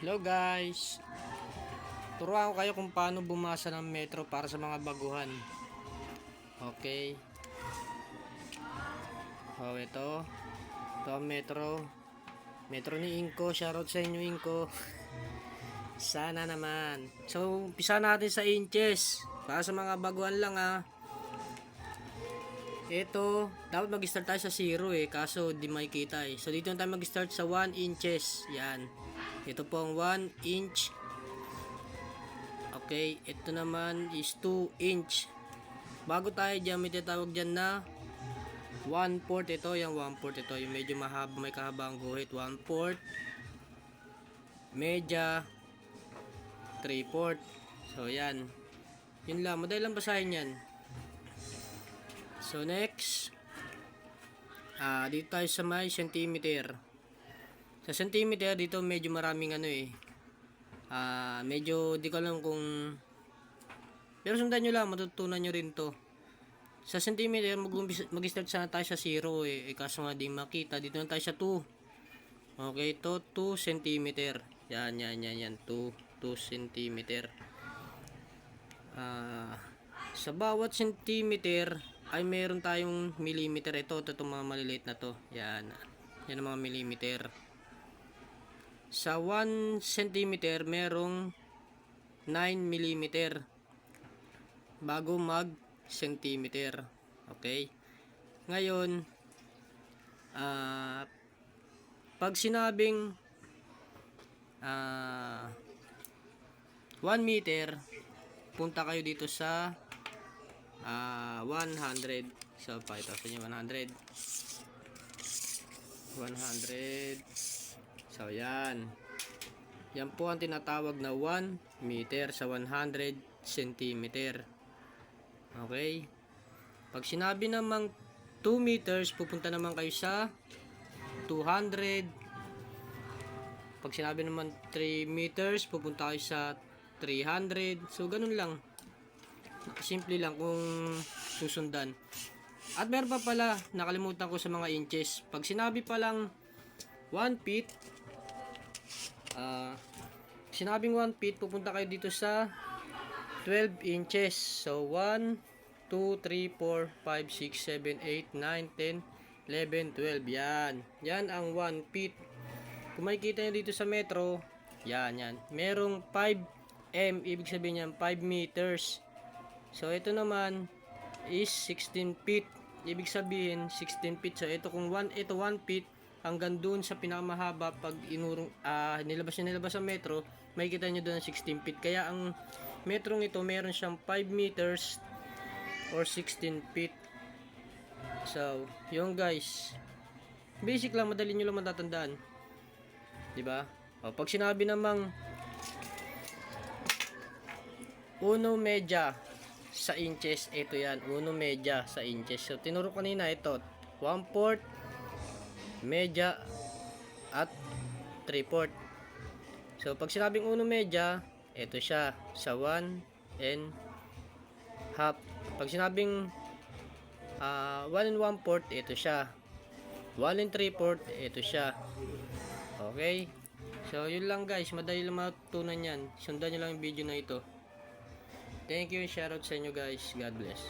Hello guys! Turuan ko kayo kung paano bumasa ng metro para sa mga baguhan. Okay. Oh, ito. Ito ang metro. Metro ni Inko. Shoutout sa inyo Inko. Sana naman. So, umpisa natin sa inches. Para sa mga baguhan lang ah. Ito, dapat mag-start tayo sa 0 eh, kaso di makikita eh. So dito na tayo mag-start sa 1 inches. Yan. Ito po ang 1 inch. Okay, ito naman is 2 inch. Bago tayo dyan, may tinatawag dyan na 1 port ito. Yung 1 port ito, yung medyo mahaba, may kahaba ang guhit. 1 port. Media. 3 port. So yan. Yun lang, madali lang basahin yan. So next, ah dito tayo sa may centimeter. Sa centimeter dito medyo maraming ano eh. Ah, medyo di ko alam kung pero sundan nyo lang, matutunan nyo rin to. Sa centimeter, mag- mag-start sana tayo sa 0 eh. eh kaso nga di makita. Dito na tayo sa 2. Okay, to 2 centimeter. Yan, yan, yan, yan. 2, 2 centimeter. Ah, sa bawat centimeter ay meron tayong millimeter. Ito ito itong mga maliliit na to. Yan. Yan ang mga millimeter. Sa 1 centimeter merong 9 millimeter. Bago mag centimeter. Okay? Ngayon ah pag sinabing ah 1 meter punta kayo dito sa ah 100 so pakita sa inyo 100 100 so yan. Yan po ang tinatawag na 1 meter sa 100 centimeter. Okay? Pag sinabi namang 2 meters pupunta naman kayo sa 200 pag sinabi naman 3 meters pupunta kayo sa 300 so ganun lang simple lang kung susundan. At meron pa pala, nakalimutan ko sa mga inches. Pag sinabi pa lang 1 feet, ah, sinabing 1 feet, pupunta kayo dito sa 12 inches. So, 1, 2, 3, 4, 5, 6, 7, 8, 9, 10, 11, 12. Yan. Yan ang 1 feet. Kung makikita nyo dito sa metro, yan, yan. Merong 5 M, ibig sabihin yan 5 meters. So, ito naman is 16 feet. Ibig sabihin, 16 feet. So, ito kung 1, ito 1 feet hanggang dun sa pinakamahaba pag inurong, ah, nilabas nyo nilabas sa metro, makikita nyo doon ng 16 feet. Kaya ang metrong ito, meron siyang 5 meters or 16 feet. So, yung guys. Basic lang, madali nyo lang matatandaan. 'Di ba? O, pag sinabi namang uno media sa inches, ito yan, uno media sa inches. So, tinuro kanina ito, 1 fourth, media, at 3 fourth. So, pag sinabing uno media, ito siya, sa 1 and half. Pag sinabing uh, 1 and 1 fourth, ito siya. 1 and 3 fourth, ito siya. Okay? So, yun lang guys, madali lang matutunan yan. Sundan nyo lang yung video na ito. Thank you, shoutout sa inyo guys. God bless.